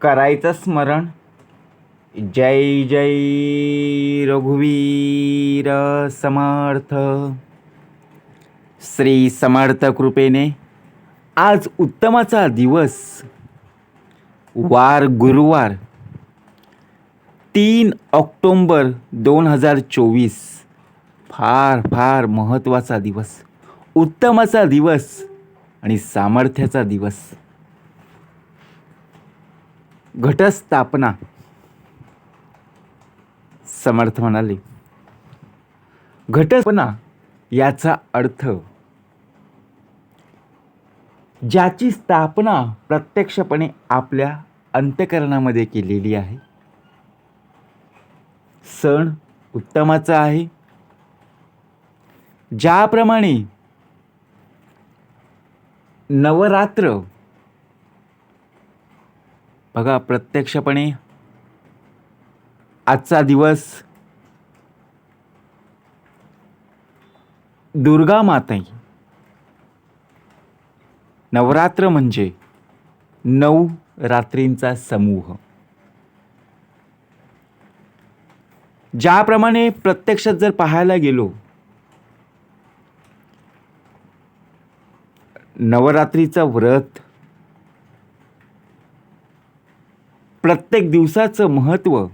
करायचं स्मरण. जय जय रघुवीर समर्थ. श्री समर्थ कृपेने आज उत्तमाचा दिवस. वार गुरुवार तीन ऑक्टोंबर दोन हजार चोवीस. फार फार महत्त्वाचा दिवस. उत्तमाचा दिवस आणि सामर्थ्याचा दिवस. घटस्थापना. समर्थ म्हणाले. घटस्थापना याचा अर्थ ज्याची स्थापना प्रत्यक्षपणे आपल्या अंत्यकरणामध्ये केलेली आहे सण उत्तमाचा आहे. ज्याप्रमाणे नवरात्र बघा प्रत्यक्षपणे आजचा दिवस दुर्गा माताई. नवरात्र म्हणजे नऊ रात्रींचा समूह. ज्याप्रमाणे प्रत्यक्षात जर पाहायला गेलो नवरात्रीचं व्रत प्रत्येक दिवसाचं महत्त्व.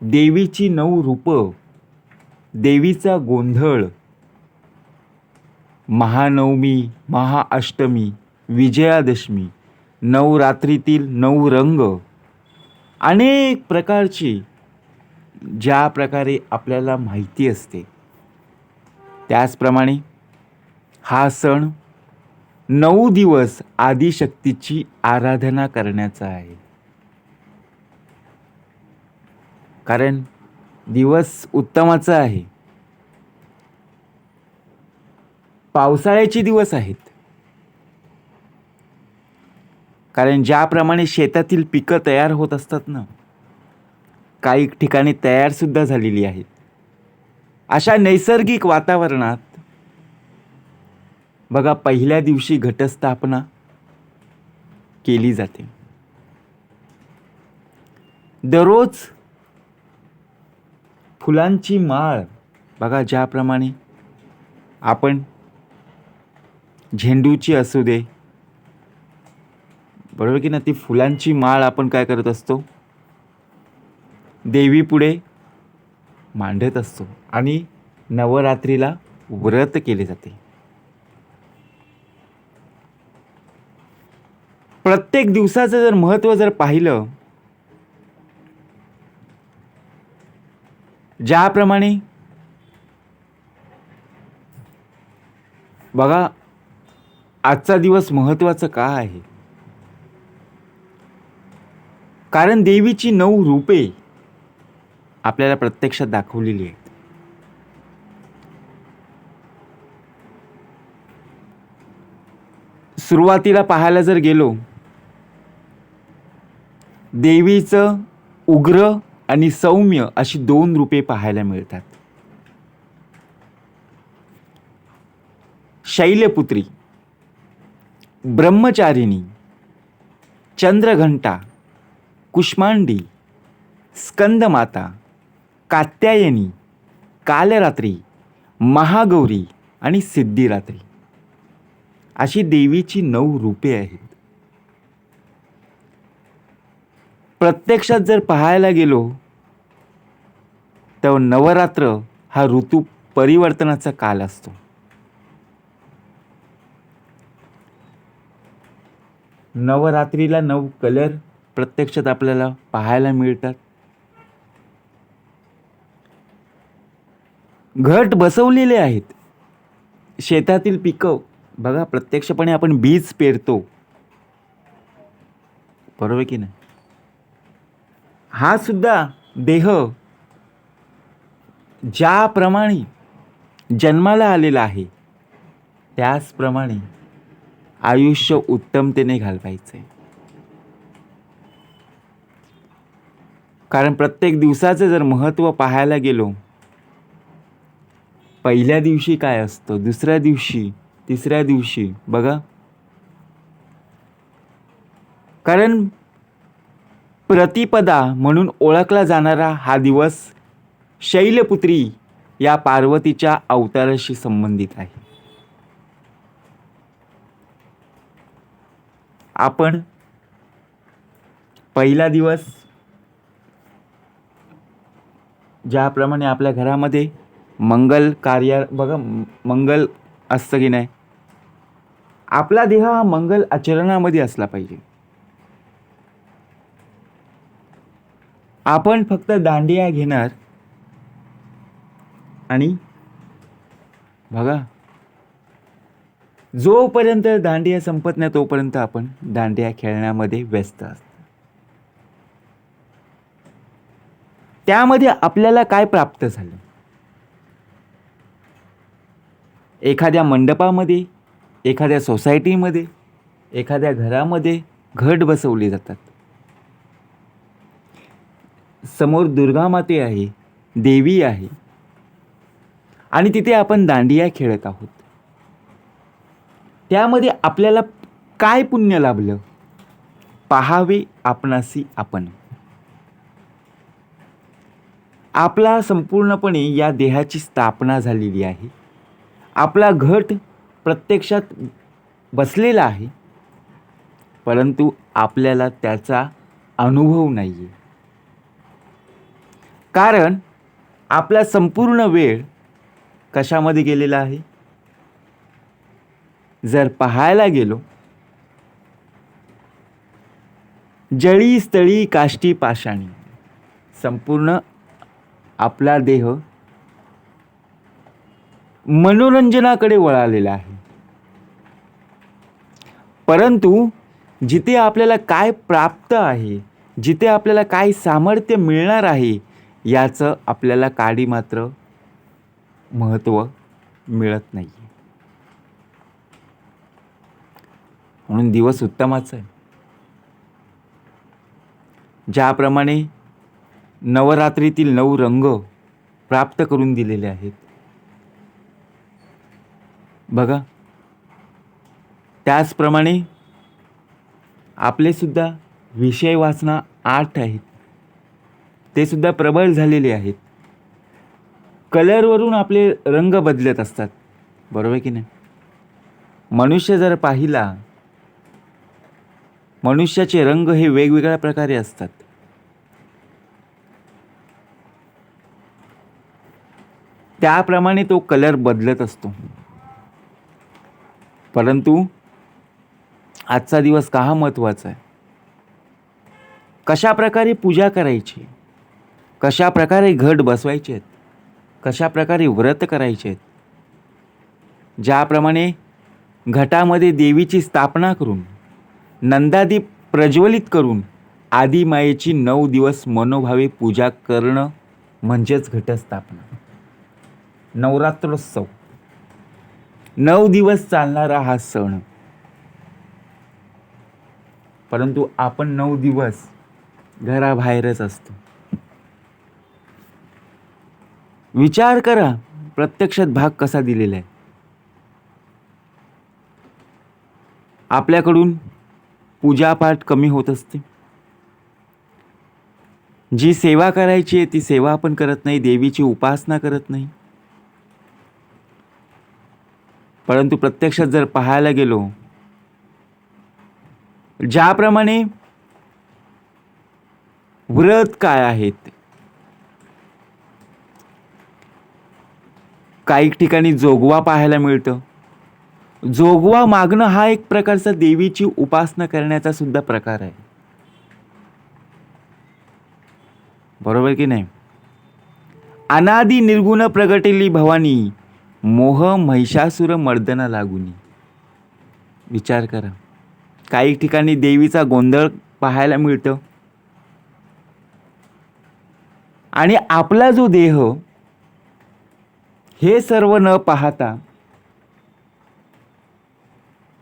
देवीची नऊ रूपं देवीचा गोंधळ महानवमी महाअष्टमी विजयादशमी नवरात्रीतील नऊ रंग अनेक प्रकारची ज्या प्रकारे आपल्याला माहिती असते. त्याचप्रमाणे हा सण नऊ दिवस आदिशक्तीची आराधना करण्याचा आहे. कारण दिवस उत्तमाचा आहे. पावसाळ्याचे दिवस आहेत. कारण ज्याप्रमाणे शेतातील पिकं तयार होत असतात ना काही ठिकाणी तयारसुद्धा झालेली आहेत. अशा नैसर्गिक वातावरणात बघा पहिल्या दिवशी घटस्थापना केली जाते. दररोज फुलांची माळ बघा ज्याप्रमाणे आपण झेंडूची असू दे बरोबर की ना ती फुलांची माळ आपण काय करत असतो? देवीपुढे मांडत असतो आणि नवरात्रीला व्रत केले जाते. प्रत्येक दिवसाचं जर महत्त्व जर पाहिलं ज्याप्रमाणे बघा आजचा दिवस महत्त्वाचं का आहे? कारण देवीची नऊ रूपे आपल्याला प्रत्यक्षात दाखवलेली आहेत. सुरुवातीला पाहायला जर गेलो देवीचं उग्र आणि सौम्य अशी दोन रूपे पाहायला मिळतात. शैलपुत्री ब्रह्मचारिणी चंद्रघंटा कुष्मांडी स्कंदमाता कात्यायनी कालरात्री महागौरी आणि सिद्धिरात्री. अशी देवीची नऊ रूपे आहेत. प्रत्यक्षात जर पाहायला गेलो तर नवरात्र हा ऋतू परिवर्तनाचा काल असतो. नवरात्रीला नऊ कलर प्रत्यक्षात आपल्याला पाहायला मिळतात. घट बसवलेले आहेत. शेतातील पिकं बघा प्रत्यक्षपणे आपण बीज पेरतो. बरोबर की नाही? हा सुद्धा देह ज्याप्रमाणे जन्माला आलेला आहे त्याचप्रमाणे आयुष्य उत्तमतेने घालवायचं आहे कारण प्रत्येक दिवसाचं जर महत्त्व पाहायला गेलो पहिल्या दिवशी काय असतं? दुसऱ्या दिवशी तिसऱ्या दिवशी बघा. कारण प्रतिपदा म्हणून ओळखला जाणारा हा दिवस शैलपुत्री या पार्वतीच्या अवताराशी संबंधित आहे. आपण पहिला दिवस ज्याप्रमाणे आपल्या घरामध्ये मंगल कार्य बघा मंगल असतं की नाही? आपला देह हा मंगल आचरणामध्ये असला पाहिजे. आपण फक्त दांडिया घेणार. आणि बघा. जोपर्यंत दांडिया संपत नाही तोपर्यंत आपण दांडिया खेळण्यामध्ये व्यस्त असतो. त्यामध्ये आपल्याला काय प्राप्त झालं? एखाद्या मंडपामध्ये एखाद्या सोसायटीमध्ये एखाद्या घरामध्ये घट बसवली जातात. समोर दुर्गा माते आहे देवी आहे. आणि तिथे आपण दांडिया खेळत आहोत. त्यामध्ये आपल्याला काय पुण्य लाभलं? पाहावे आपणासी आपण. आपला संपूर्णपणे या देहाची स्थापना झालेली आहे. आपला घट प्रत्यक्षात बसलेला आहे. परंतु आपल्याला त्याचा अनुभव नाही आहे कारण आपला संपूर्ण वेळ कशामध्ये गेलेला आहे? जर पाहायला गेलो जळी स्थळी काष्टी पाषाणी संपूर्ण आपला देह मनोरंजनाकडे वळालेला आहे. परंतु जिथे आपल्याला काय प्राप्त आहे जिथे आपल्याला काय सामर्थ्य मिळणार आहे याचं आपल्याला काडी मात्र महत्त्व मिळत नाही म्हणून दिवस उत्तमच आहे. ज्याप्रमाणे नवरात्रीतील नऊ रंग प्राप्त करून दिलेले आहेत. बघा. त्याचप्रमाणे आपले सुद्धा विषय वाचना आठ आहेत. ते सुद्धा प्रबळ झालेले आहेत. कलरवरून आपले रंग बदलत असतात. बरोबर की नाही? मनुष्य जर पाहिला मनुष्याचे रंग हे वेगवेगळ्या प्रकारे असतात. त्याप्रमाणे तो कलर बदलत असतो. परंतु आजचा दिवस का महत्त्वाचा आहे? कशा प्रकारे पूजा करायची? कशा प्रकारे घट बसवायचे आहेत कशा प्रकारे व्रत करायचे आहेत ज्याप्रमाणे घटामध्ये देवीची स्थापना करून नंदादीप प्रज्वलित करून आदिमायेची नऊ दिवस मनोभावे पूजा करणं म्हणजेच घटस्थापना. नवरात्रोत्सव. नऊ दिवस चालणारा हा सण. परंतु आपण नऊ दिवस घराबाहेरच असतो. विचार करा प्रत्यक्षात भाग कसा दिलेला आहे आपल्याकडून पूजापाठ कमी होत असते. जी सेवा करायची आहे ती सेवा आपण करत नाही देवीची उपासना करत नाही. परंतु प्रत्यक्षात जर पाहायला गेलो ज्याप्रमाणे व्रत काय आहेत काही ठिकाणी जोगवा पाहायला मिळतं. जोगवा मागणं हा एक प्रकारचा देवीची उपासना करण्याचा सुद्धा प्रकार आहे. बरोबर की नाही? अनादी निर्गुण प्रगटेली भवानी मोह महिषासुर मर्दना लागुनी. विचार करा. काही ठिकाणी देवीचा गोंधळ पाहायला मिळतं. आणि आपला जो देह हे सर्व न पाहता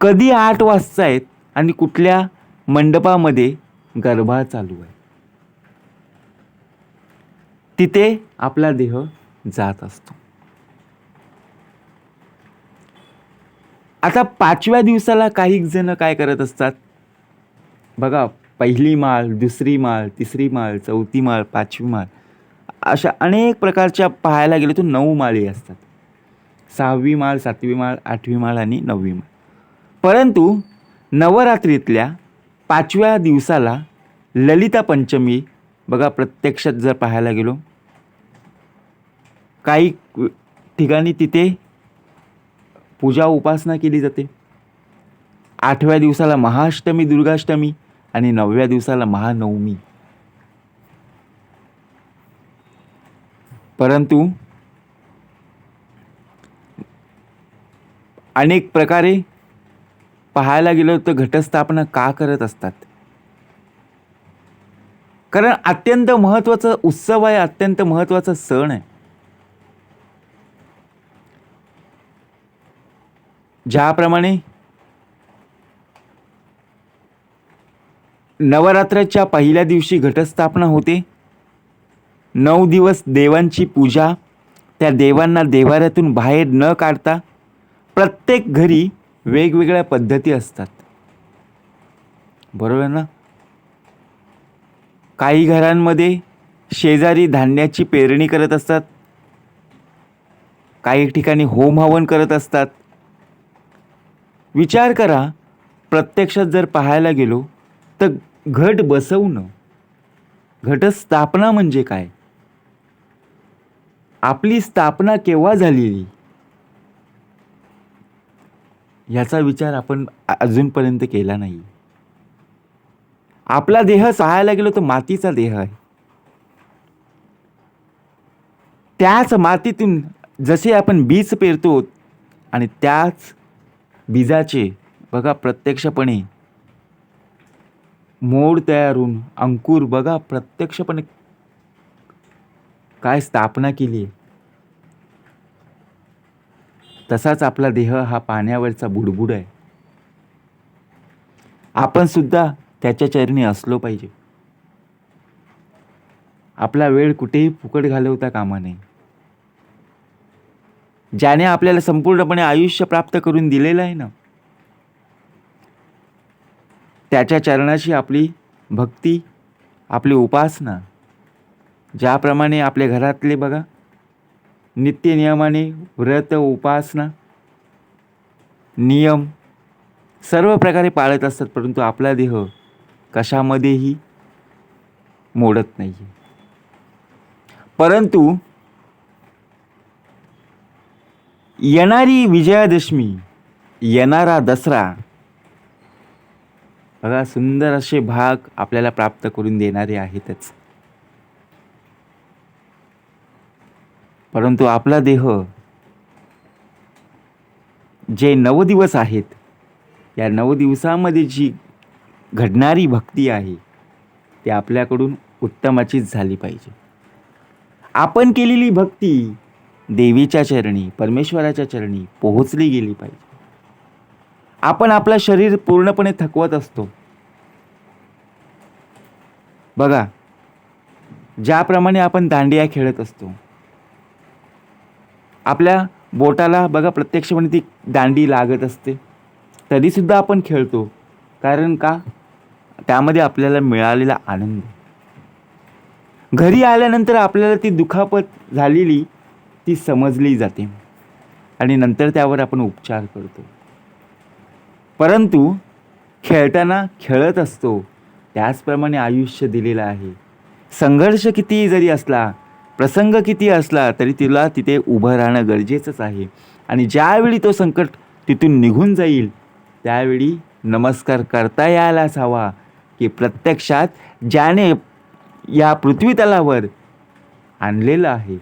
कधी आठ वाजता आहेत आणि कुठल्या मंडपामध्ये गरबा चालू आहे? तिथे आपला देह जात असतो. आता पाचव्या दिवसाला काही जण काय करत असतात? बघा पहिली माळ दुसरी माळ तिसरी माळ चौथी माळ पाचवी माळ. अशा अनेक प्रकारच्या पाहायला गेलो तर नऊ माळी असतात. सहावी माळ सातवी माळ आठवी माळ आणि नववी माळ. परंतु नवरात्रीतल्या पाचव्या दिवसाला ललिता पंचमी बघा प्रत्यक्षात जर पाहायला गेलो काही ठिकाणी तिथे पूजा उपासना केली जाते. आठव्या दिवसाला महाअष्टमी दुर्गाष्टमी आणि नवव्या दिवसाला महानवमी. परंतु अनेक प्रकारे पाहायला गेलो तर घटस्थापना का करत असतात? कारण अत्यंत महत्त्वाचा उत्सव आहे अत्यंत महत्त्वाचा सण आहे. ज्याप्रमाणे नवरात्राच्या पहिल्या दिवशी घटस्थापना होते नऊ दिवस देवांची पूजा त्या देवांना देवाऱ्यातून बाहेर न काढता प्रत्येक घरी वेगवेगळ्या पद्धती असतात. बरोबर ना? काही घरांमध्ये शेजारी धान्याची पेरणी करत असतात. काही ठिकाणी होम हवन करत असतात. विचार करा प्रत्यक्षात जर पाहायला गेलो तर घट बसवणं घटस्थापना म्हणजे काय? आपली स्थापना केव्हा झालेली? याचा विचार आपण अजूनपर्यंत केला नाही. आपला देह सहायला गेलो तर मातीचा देह आहे. त्याच मातीतून जसे आपण बीज पेरतो आणि त्याच बीजाचे बघा प्रत्यक्षपणे मोड तयार होऊन अंकुर बघा प्रत्यक्षपणे काय स्थापना केली? आहे तसाच आपला देह हा पाण्यावरचा बुडबुड आहे. आपण सुद्धा त्याच्या चरणी असलो पाहिजे. आपला वेळ कुठेही फुकट घालवता कामा नये. ज्याने आपल्याला संपूर्णपणे आयुष्य प्राप्त करून दिलेलं आहे ना त्याच्या चरणाशी आपली भक्ती आपली उपासना ज्याप्रमाणे आपल्या घरातले बघा नित्य नियमाने व्रत उपासना नियम सर्व प्रकारे पाळत असतात परंतु आपला देह कशामध्येही मोडत नाही परंतु येणारी विजयादशमी येणारा दसरा बघा सुंदर असे भाग आपल्याला प्राप्त करून देणारे आहेतच. परंतु आपला देह जे नऊ दिवस आहेत या नऊ दिवसामध्ये जी घडणारी भक्ती आहे ती आपल्याकडून उत्तमाचीच झाली पाहिजे. आपण केलेली भक्ती देवीच्या चरणी परमेश्वराच्या चरणी पोहोचली गेली पाहिजे. आपण आपलं शरीर पूर्णपणे थकवत असतो. बघा ज्याप्रमाणे आपण दांडिया खेळत असतो आपल्या बोटाला बघा प्रत्यक्षपणे ती दांडी लागत असते. तरीसुद्धा आपण खेळतो. कारण का? त्यामध्ये आपल्याला मिळालेला आनंद. घरी आल्यानंतर आपल्याला ती दुखापत झालेली ती समजली जाते. आणि नंतर त्यावर आपण उपचार करतो. परंतु खेळताना खेळत असतो. त्याचप्रमाणे आयुष्य दिलेलं आहे. संघर्ष कितीही जरी असला प्रसंग किती असला तरी तिला तिथे उभं राहणं गरजेचंच आहे. आणि ज्यावेळी तो संकट तिथून निघून जाईल त्यावेळी नमस्कार करता यायलाच हवा की प्रत्यक्षात ज्याने या पृथ्वीतलावर आणलेलं आहे.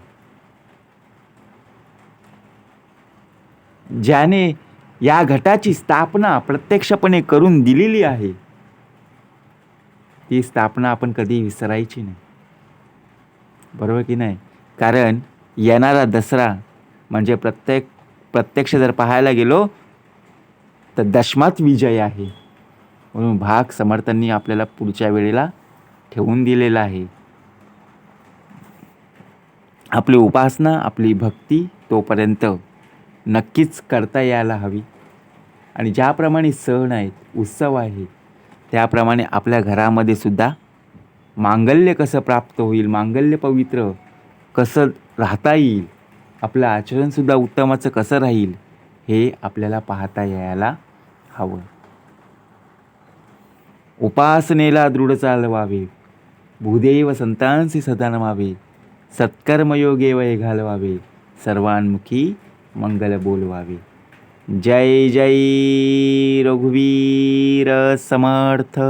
ज्याने या घटाची स्थापना प्रत्यक्षपणे करून दिलेली आहे ती स्थापना आपण कधी विसरायची नाही. बरोबर की नाही? कारण येणारा दसरा म्हणजे प्रत्येक प्रत्यक्ष जर पाहायला गेलो तर दशमात विजय आहे. म्हणून भाग समर्थांनी आपल्याला पुढच्या वेळेला ठेवून दिलेला आहे. आपली उपासना आपली भक्ती तोपर्यंत नक्कीच करता यायला हवी. आणि ज्याप्रमाणे सण आहेत उत्सव आहे त्याप्रमाणे आपल्या घरामध्ये सुद्धा मांगल्य कसं प्राप्त होईल मांगल्य पवित्र कसं राहता येईल आपलं आचरणसुद्धा उत्तमाचं कसं राहील हे आपल्याला पाहता यायला हवं. उपासनेला दृढ चालवावे भूदेव संतांचे सदा नमावे सत्कर्मयोगे वय घालवावे सर्वांमुखी मंगल बोलवावे. जय जय रघुवीर समर्थ.